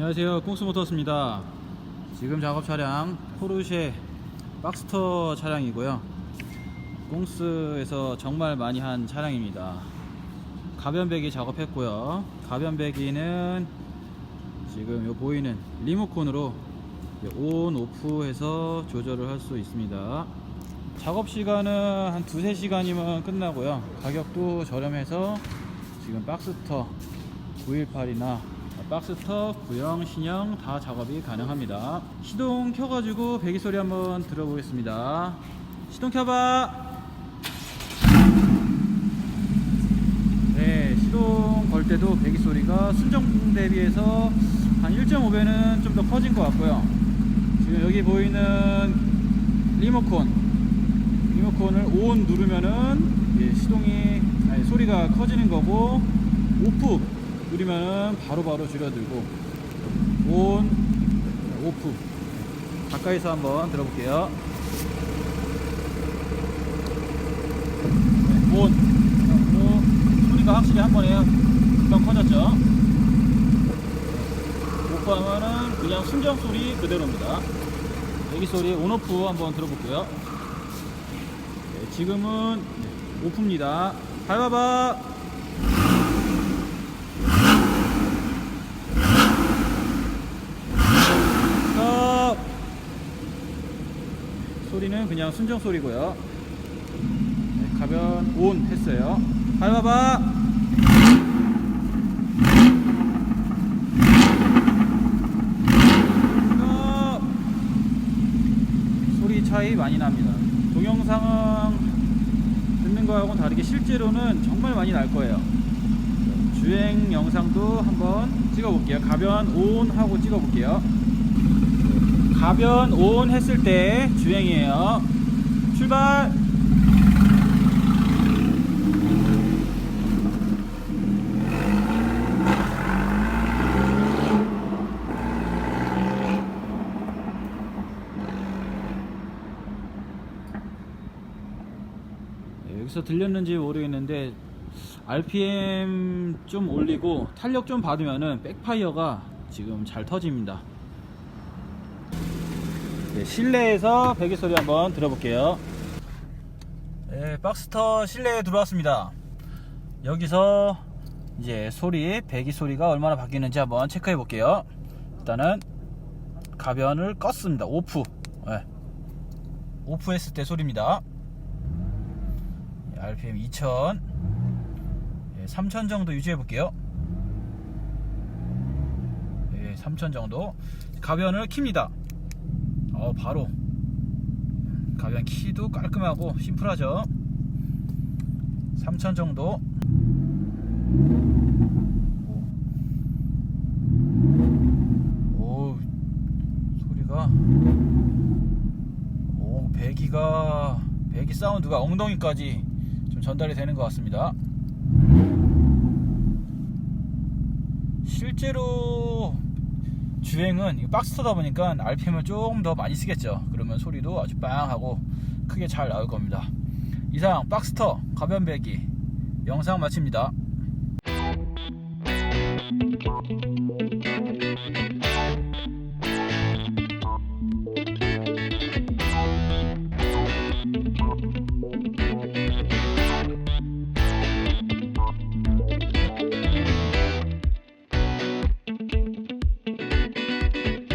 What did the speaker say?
안녕하세요. 꽁스모터스입니다. 지금 작업 차량 포르쉐 박스터 차량이고요. 꽁스에서 정말 많이 한 차량입니다. 가변배기 작업했고요. 가변배기는 지금 요 보이는 리모컨으로 온 오프 해서 조절을 할 수 있습니다. 작업 시간은 한 두세 시간이면 끝나고요. 가격도 저렴해서 지금 박스터 918이나 박스터, 구형, 신형 다 작업이 가능합니다. 시동 켜가지고 배기 소리 한번 들어보겠습니다. 시동 켜봐. 네, 시동 걸 때도 배기 소리가 순정 대비해서 한 1.5배는 좀 더 커진 것 같고요. 지금 여기 보이는 리모컨, 리모컨을 ON 누르면은 예, 시동이 아니, 소리가 커지는 거고 오프 누르면은 바로바로 줄여들고 온 오프. 가까이서 한번 들어볼게요. 네, 온. 소리가 확실히 한 번에 금방 커졌죠? 오프 하면은 그냥 순정 소리 그대로입니다. 배기 소리 온 오프 한번 들어볼게요. 네, 지금은 네, 오프입니다. 밟아봐 스톱! 소리는 그냥 순정 소리고요. 네, 가변 온 했어요. 밟아봐. 스톱! 소리 차이 많이 납니다. 동영상은 듣는 거하고는 다르게 실제로는 정말 많이 날 거예요. 주행 영상도 한번 찍어볼게요. 가변 온 하고 찍어볼게요. 가변 온 했을 때 주행이에요. 출발! 네, 여기서 들렸는지 모르겠는데 RPM 좀 올리고 탄력 좀 받으면은 백파이어가 지금 잘 터집니다. 네, 실내에서 배기 소리 한번 들어볼게요. 네, 박스터 실내에 들어왔습니다. 여기서 이제 소리, 배기 소리가 얼마나 바뀌는지 한번 체크해 볼게요. 일단은 가변을 껐습니다. 오프. 네. 오프 했을 때 소리입니다. RPM 2000, 3000 정도 유지해 볼게요. 3000 정도. 가변을 킵니다. 어, 바로. 가변 키도 깔끔하고 심플하죠? 3000 정도. 오, 오 소리가. 오 배기가 배기 사운드가 엉덩이까지 좀 전달이 되는 것 같습니다. 실제로 주행은 이 박스터다 보니까 RPM을 조금 더 많이 쓰겠죠. 그러면 소리도 아주 빵하고 크게 잘 나올 겁니다. 이상 박스터 가변 배기 영상 마칩니다.